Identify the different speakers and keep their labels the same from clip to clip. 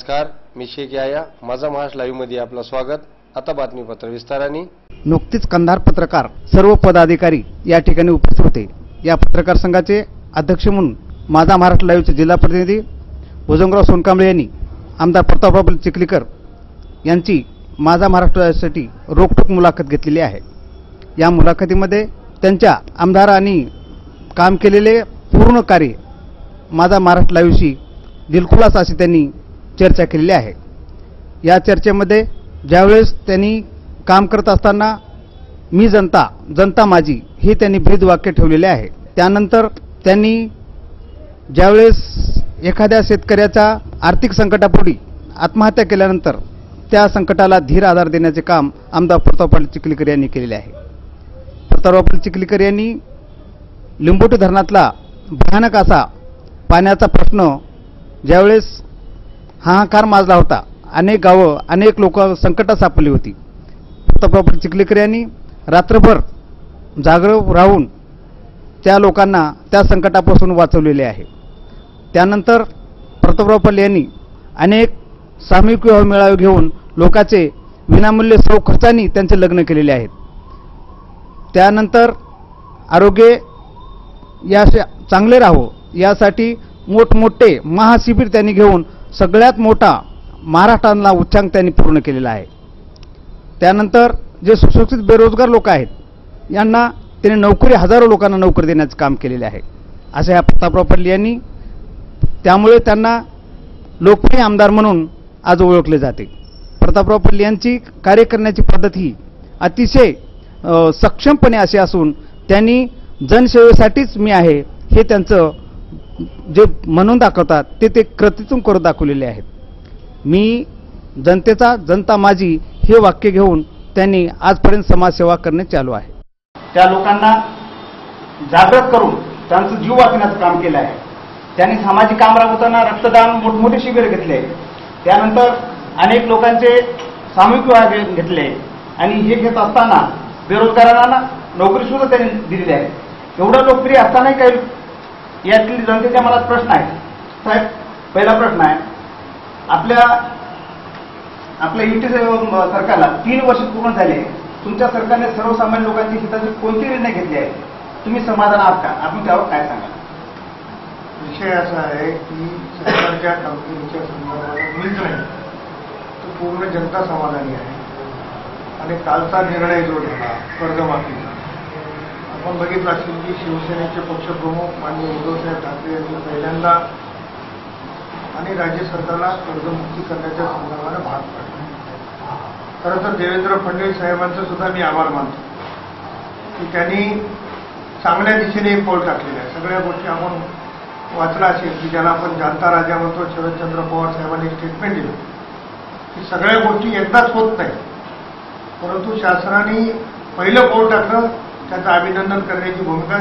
Speaker 1: नमस्कार मी शेख याया माझा महाराष्ट्र लाईव्हमध्ये आपलं स्वागत. आता बातमीपत्र विस्ताराने.
Speaker 2: नुकतीच कंधार पत्रकार सर्व पदाधिकारी या ठिकाणी उपस्थित होते. या पत्रकार संघाचे अध्यक्ष म्हणून माझा महाराष्ट्र लाईव्हचे जिल्हा प्रतिनिधी भुजंगराव सोनकांबळे यांनी आमदार प्रतापराव चिखलीकर यांची माझा महाराष्ट्र लाईव्हसाठी रोखठोक मुलाखत घेतलेली आहे. या मुलाखतीमध्ये त्यांच्या आमदारांनी काम केलेले पूर्ण कार्य माझा महाराष्ट्र लाईव्हशी दिलखुलास अशी त्यांनी चर्चा केलेली आहे. या चर्चेमध्ये ज्यावेळेस त्यांनी काम करत असताना मी जनता जनता माझी हे त्यांनी ब्रीद वाक्य ठेवलेले आहे. त्यानंतर त्यांनी ज्यावेळेस एखाद्या शेतकऱ्याचा आर्थिक संकटापुढी आत्महत्या केल्यानंतर त्या संकटाला धीर आधार देण्याचे काम आमदार प्रताप पाटील चिखलीकर यांनी केलेले आहे. प्रतापराव पाटील चिखलीकर यांनी लिंबोटी धरणातला भयानक असा पाण्याचा प्रश्न ज्यावेळेस हाहाकार माजला होता. अनेक गावं अनेक लोक संकटात सापडली होती. प्रतापराव पाटील चिखलीकर यांनी रात्रभर जागृत राहून त्या लोकांना त्या संकटापासून वाचवलेले आहे. त्यानंतर प्रतापराव पाटील यांनी अनेक सामूहिक विवाह मेळावे घेऊन लोकांचे विनामूल्य सौ खर्चानी त्यांचे लग्न केलेले आहेत. त्यानंतर आरोग्य या चांगले राहो यासाठी मोठमोठे महाशिबिर त्यांनी घेऊन सगळ्यात मोठा महाराष्ट्राला उच्चांक त्यांनी पूर्ण केलेला आहे. त्यानंतर जे सुशिक्षित बेरोजगार लोक आहेत यांना त्यांनी नोकरी हजारो लोकांना नोकरी देण्याचं काम केलेले आहे. असं ह्या प्रतापराव पाटील यांनी त्यामुळे त्यांना लोकप्रिय आमदार म्हणून आज ओळखले जाते. प्रतापराव पाटील यांची कार्य करण्याची पद्धत ही अतिशय सक्षमपणे अशी असून त्यांनी जनसेवेसाठीच मी आहे हे त्यांचं जे म्हणून दाखवतात ते ते कृतीतून करून दाखवलेले आहेत. मी जनतेचा जनता माझी हे वाक्य घेऊन त्यांनी आजपर्यंत समाजसेवा करणे चालू आहे. त्या लोकांना जागृत करून त्यांचं जीव वाचण्याचं काम केलं आहे. त्यांनी सामाजिक काम राबवताना रक्तदान मोठमोठे शिबिर घेतले. त्यानंतर अनेक लोकांचे सामूहिक विवाह घेतले. आणि हे घेत असताना बेरोजगारांना नोकरी सुद्धा त्यांनी दिलेली आहे. एवढं लोकप्रिय असतानाही काही यातील जनतेच्या मनात प्रश्न आहे. साहेब. पहिला प्रश्न आहे. आपल्या आपल्या युटी सरकारला तीन वर्ष पूर्ण झाले. तुमच्या सरकारने सर्वसामान्य लोकांच्या हिताचे कोणते निर्णय घेतले आहेत? तुम्ही समाधान आहात का? आपण त्यावर काय सांगाल?
Speaker 3: विषय असा आहे की सरकारच्या कामगिरीच्या संदर्भात मीच नाही तो पूर्ण जनता समाधानी आहे. आणि कालचा निर्णय जो झाला कर्जमाफीचा आपण बघितलं असेल की शिवसेनेचे पक्षप्रमुख माननीय उद्धवसाहेब ठाकरे यांनी पहिल्यांदा आणि राज्य सरकारला कर्जमुक्ती करण्याच्या संदर्भानं भाग पाडला. खरं तर देवेंद्र फडणवीस साहेबांचं सुद्धा मी आभार मानतो. की त्यांनी चांगल्या दिशेने एक पाऊल टाकलेलं आहे. सगळ्या गोष्टी आपण वाचला असेल की ज्याला आपण जनता राजा म्हणतो शरदचंद्र पवार साहेबांनी स्टेटमेंट दिलं. की सगळ्या गोष्टी एकदाच होत नाही परंतु शासनाने पहिलं पाऊल टाकलं त्याचं अभिनंदन करण्याची भूमिका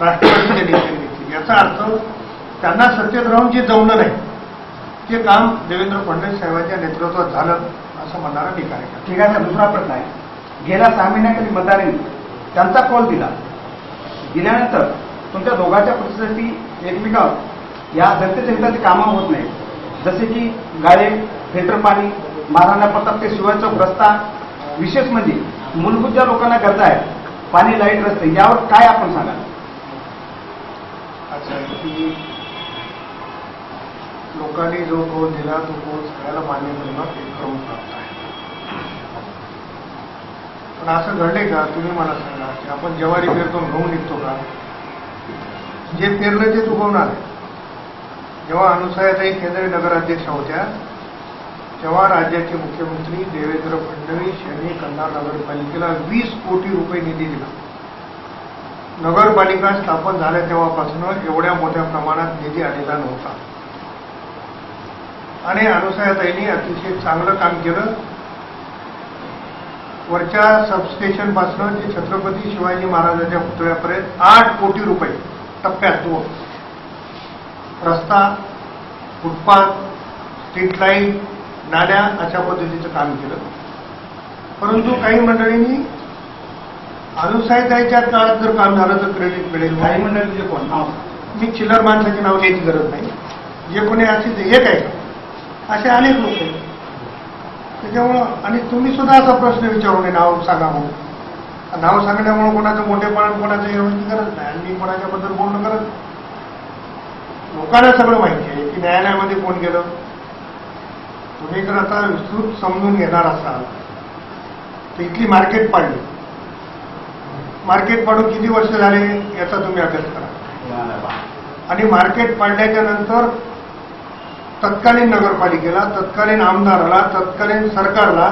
Speaker 3: राष्ट्रवादीच्या नेत्यांनी घेतली. याचा अर्थ त्यांना सत्तेत राहून जे जमलं नाही ते काम देवेंद्र फडणवीस साहेबांच्या नेतृत्वात झालं असं म्हणणारा मी कार्यक्रम
Speaker 2: ठीक आहे दुसरा प्रश्न आहे. गेल्या सहा महिन्याखाली मतदारांनी त्यांचा कॉल दिला. दिल्यानंतर तुमच्या दोघांच्या परिस्थिती एकमेकावर या जनतेच्या कामं होत नाही जसे की गाळे फिल्टर पाणी महाराणा प्रताप ते शिवाचौक रस्ता विशेष म्हणजे मूलभूत ज्या लोकांना गरजा आहेत पाणी लाइट रस्ते यावर काय आपण सांगाल?
Speaker 3: अच्छा की लोकांनी जो कोच दिला तो कोच सगळ्याला मान्य करणं एक प्रमुख प्राप्त आहे. पण असं घडले का? तुम्ही मला सांगा की आपण ज्वारी पेरतो गहू निघतो का? जे पेरलं तेच उगवणार आहे. जेव्हा अनुसयाताई केंद्रीय नगराध्यक्षा होत्या तेव्हा राज्याचे मुख्यमंत्री देवेंद्र फडणवीस यांनी कंधार नगरपालिकेला वीस कोटी रुपये निधी दिला. नगरपालिका स्थापन झाल्या तेव्हापासून एवढ्या मोठ्या प्रमाणात निधी आलेला नव्हता आणि अनुसयाताईंनी अतिशय चांगलं काम केलं. वरच्या सबस्टेशनपासून ते छत्रपती शिवाजी महाराजांच्या पुतळ्यापर्यंत आठ कोटी रुपये टप्प्यात दोन रस्ता फुटपाथ स्ट्रीट लाइट नाल्या अशा पद्धतीचं काम केलं. परंतु काही मंडळींनी अनुसाहिताच्या काळात जर काम झालं तर क्रेडिट मिळेल.
Speaker 2: काही मंडळीचे कोण? नाव
Speaker 3: मी चिल्लर माणसाची नाव घ्यायची गरज नाही. जे कोणी असेल ते एक आहे असे अनेक लोक आहेत. त्याच्यामुळं आणि तुम्ही सुद्धा असा प्रश्न विचारू नये नाव सांगा म्हणून नाव सांगण्यामुळे कोणाचं मोठेपण कोणाचं एवढी गरज नाही. आणि मी कोणाच्याबद्दल बोलणं करत. लोकांना सगळं माहिती आहे की न्यायालयामध्ये कोण गेलं? तुम्ही जर आता विस्तृत समजून घेणार असाल. तर इथली मार्केट पाडली. मार्केट पाडून किती वर्ष झाले याचा तुम्ही अभ्यास करा. आणि मार्केट पाडल्याच्या नंतर तत्कालीन नगरपालिकेला तत्कालीन आमदाराला तत्कालीन सरकारला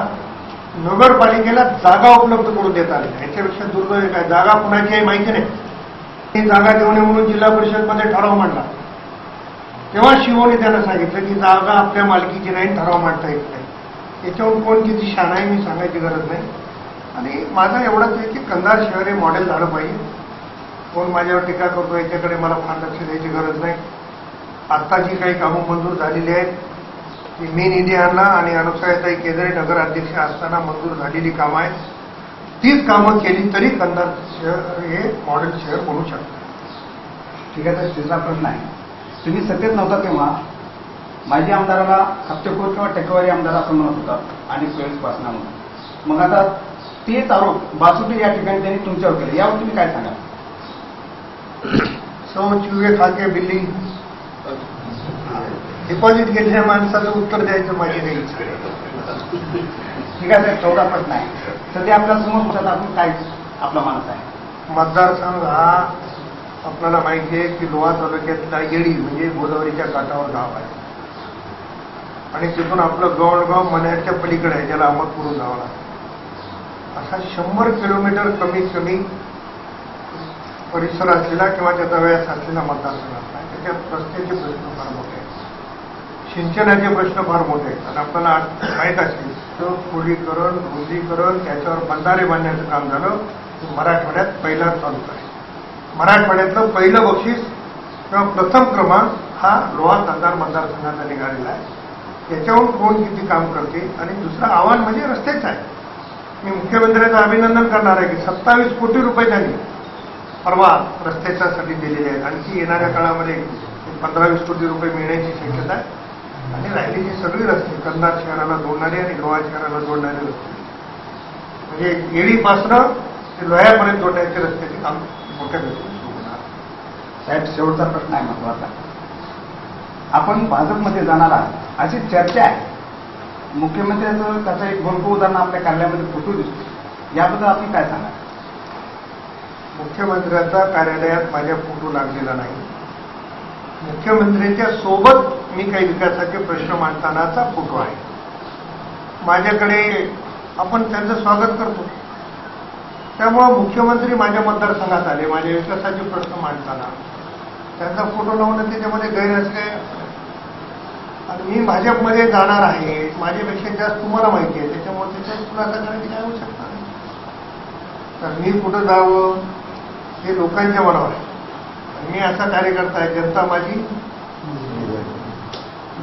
Speaker 3: नगरपालिकेला जागा उपलब्ध करून देता आली. याच्यापेक्षा दुर्दैव काय जागा कुणाची आहे माहिती नाही. ही जागा देऊ नये म्हणून जिल्हा परिषदमध्ये ठराव मांडला. तेव्हा शिवोने त्यांना सांगितलं की जागा आपल्या मालकीची नाही ठराव मांडता येत नाही. याच्यावर कोण किती शाणा आहे मी सांगायची गरज नाही. आणि माझं एवढंच आहे की कंधार शहर हे मॉडेल झालं पाहिजे. कोण माझ्यावर टीका करतो याच्याकडे मला फार लक्ष द्यायची गरज नाही. आत्ता जी काही कामं मंजूर झालेली आहेत. ती मी निधी आणला आणि अनुसायताई नगर नगराध्यक्ष असताना मंजूर झालेली कामं आहेत. तीच कामं केली तरी कंधार शहर हे मॉडेल शहर बनू शकतं.
Speaker 2: ठीक आहे तर तिसरा प्रश्न आहे तुम्ही सत्तेत नव्हता तेव्हा माजी आमदाराला हप्तेखोर किंवा टक्केवारी आमदार असं म्हणत होता आणि वेळेसपासून म्हणून मग आता तेच आरोप बासुटे या ठिकाणी त्यांनी तुमच्यावर केले. यावर तुम्ही काय सांगा
Speaker 3: सौ चुवे खाके बिल्डिंग डिपॉझिट घेतल्या माणसाचं उत्तर द्यायचं माझी नाही.
Speaker 2: ठीक आहे चौदा प्रश्न आहे. सध्या आपल्यासमोर आपण काय आपला माणूस आहे?
Speaker 3: मतदारसंघ हा आपल्याला माहिती आहे की लोहा तालुक्यातला येडी म्हणजे गोदावरीच्या काठावर गाव आहे. आणि तिथून आपलं गवळगाव मनाच्या पलीकडे आहे ज्याला अहमदपूरून जावं लागतं. असा शंभर किलोमीटर कमीत कमी परिसर असलेला किंवा त्याचा व्यास असलेला मतदारसंघ असला त्याच्यात रस्त्याचे प्रश्न फार मोठे आहेत. सिंचनाचे प्रश्न फार मोठे आहेत. आणि आपल्याला माहीत असेल तर खोलीकरण रुंदीकरण त्याच्यावर बंधारे बांधण्याचं काम झालं. मराठवाड्यात पहिला चालू आहे. मराठवाड्यातलं पहिलं बक्षीस किंवा प्रथम क्रमांक हा लोहा मतदार मतदारसंघाचा निघालेला आहे. याच्यावर कोण किती काम करते? आणि दुसरं आव्हान म्हणजे रस्तेच आहे. मी मुख्यमंत्र्यांचं अभिनंदन करणार आहे की सत्तावीस कोटी रुपये त्यांनी परवा रस्त्याच्यासाठी दिलेले आहेत. आणखी येणाऱ्या काळामध्ये पंधरा वीस कोटी रुपये मिळण्याची शक्यता आहे. आणि राहिलेली सगळी रस्ते कंधार शहराला जोडणारे आणि लोहा शहराला जोडणारे रस्ते. म्हणजे येळीपासनं ते लोह्यापर्यंत जोडण्याचे रस्त्याचे काम मोठ्या गतीने होणार
Speaker 2: साहेब शेवटचा प्रश्न आहे महत्त्वाचा. आपण भाजपमध्ये जाणार आहात. अशी चर्चा आहे. मुख्यमंत्र्यांचं त्याचं एक भरपूर उदाहरण आपल्या कार्यालयामध्ये फोटो दिसतो. याबद्दल आपण काय सांगा
Speaker 3: मुख्यमंत्र्यांचा कार्यालयात माझ्या फोटो लागलेला नाही. मुख्यमंत्र्यांच्या सोबत मी काही विकासाचे प्रश्न मांडतानाचा फोटो आहे. माझ्याकडे आपण त्यांचं स्वागत करतो. त्यामुळं मुख्यमंत्री माझ्या मतदारसंघात आले. माझ्या विकासाचे प्रश्न मांडताना. त्यांचा फोटो लावणं त्याच्यामध्ये गैर असले. आणि मी भाजपमध्ये जाणार आहे माझ्यापेक्षा जास्त तुम्हाला माहिती आहे. त्याच्यामुळे त्याच्यात खुलासा करायची काय आवश्यकता नाही. तर मी कुठं जावं हे लोकांच्या मनावर आहे. आणि मी असा कार्यकर्ता आहे जनता माझी.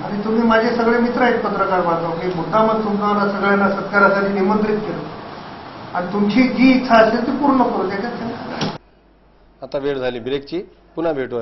Speaker 3: आणि तुम्ही माझे सगळे मित्र आहेत पत्रकार बांधव. मी मुद्दामच तुम्हाला सगळ्यांना सत्कारासाठी निमंत्रित केलं. आणि तुमची जी इच्छा असेल ती पूर्ण करू त्याच्यात
Speaker 1: आता वेळ झाली ब्रेकची. पुन्हा भेटू